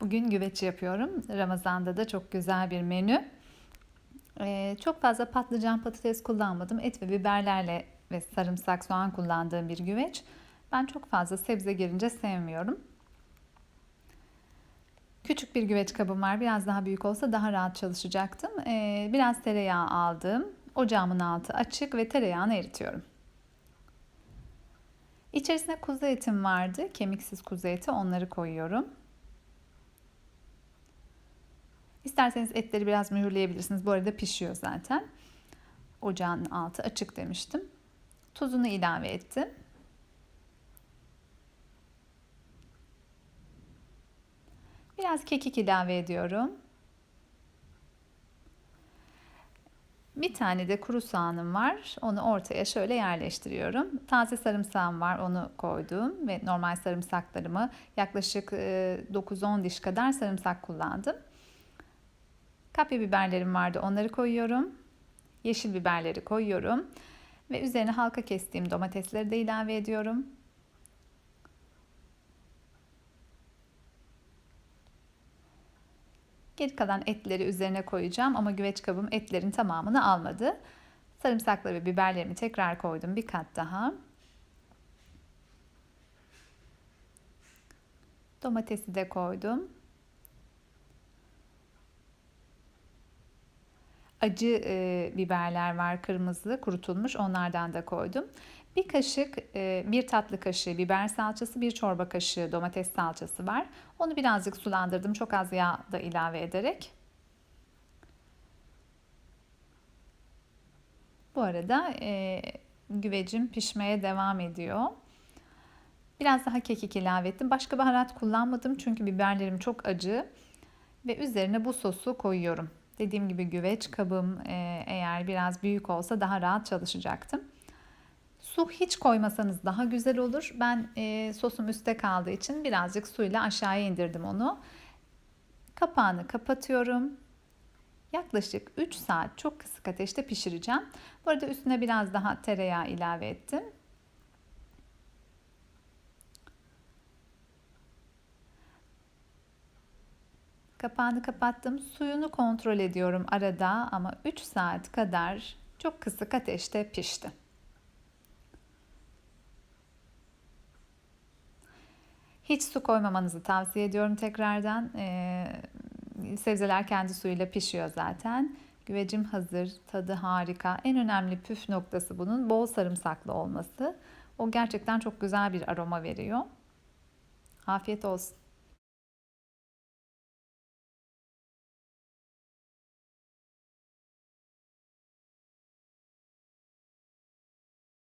Bugün güveç yapıyorum. Ramazan'da da çok güzel bir menü. Ee, çok fazla patlıcan, patates kullanmadım. Et ve biberlerle ve sarımsak, soğan kullandığım bir güveç. Ben çok fazla sebze girince sevmiyorum. Küçük bir güveç kabım var. Biraz daha büyük olsa daha rahat çalışacaktım. Ee, biraz tereyağı aldım. Ocağımın altı açık ve tereyağını eritiyorum. İçerisine kuzu etim vardı. Kemiksiz kuzu eti. Onları koyuyorum. İsterseniz etleri biraz mühürleyebilirsiniz. Bu arada pişiyor zaten. Ocağın altı açık demiştim. Tuzunu ilave ettim. Biraz kekik ilave ediyorum. Bir tane de kuru soğanım var. Onu ortaya şöyle yerleştiriyorum. Taze sarımsağım var. Onu koydum ve normal sarımsaklarımı yaklaşık 9-10 diş kadar sarımsak kullandım. Kapya biberlerim vardı. Onları koyuyorum. Yeşil biberleri koyuyorum. Ve üzerine halka kestiğim domatesleri de ilave ediyorum. Geri kalan etleri üzerine koyacağım ama güveç kabım etlerin tamamını almadı. Sarımsakları ve biberlerimi tekrar koydum bir kat daha. Domatesi de koydum. Acı e, biberler var kırmızı kurutulmuş onlardan da koydum. Bir kaşık, e, bir tatlı kaşığı biber salçası, bir çorba kaşığı domates salçası var. Onu birazcık sulandırdım. Çok az yağ da ilave ederek. Bu arada e, güvecim pişmeye devam ediyor. Biraz daha kekik ilave ettim. Başka baharat kullanmadım çünkü biberlerim çok acı. Ve üzerine bu sosu koyuyorum. Dediğim gibi güveç kabım e, eğer biraz büyük olsa daha rahat çalışacaktım. Su hiç koymasanız daha güzel olur. Ben e, sosum üstte kaldığı için birazcık suyla aşağıya indirdim onu. Kapağını kapatıyorum. Yaklaşık 3 saat çok kısık ateşte pişireceğim. Bu arada üstüne biraz daha tereyağı ilave ettim. Kapağını kapattım. Suyunu kontrol ediyorum arada ama 3 saat kadar çok kısık ateşte pişti. Hiç su koymamanızı tavsiye ediyorum tekrardan. Ee, sebzeler kendi suyuyla pişiyor zaten. Güvecim hazır, tadı harika. En önemli püf noktası bunun bol sarımsaklı olması. O gerçekten çok güzel bir aroma veriyor. Afiyet olsun.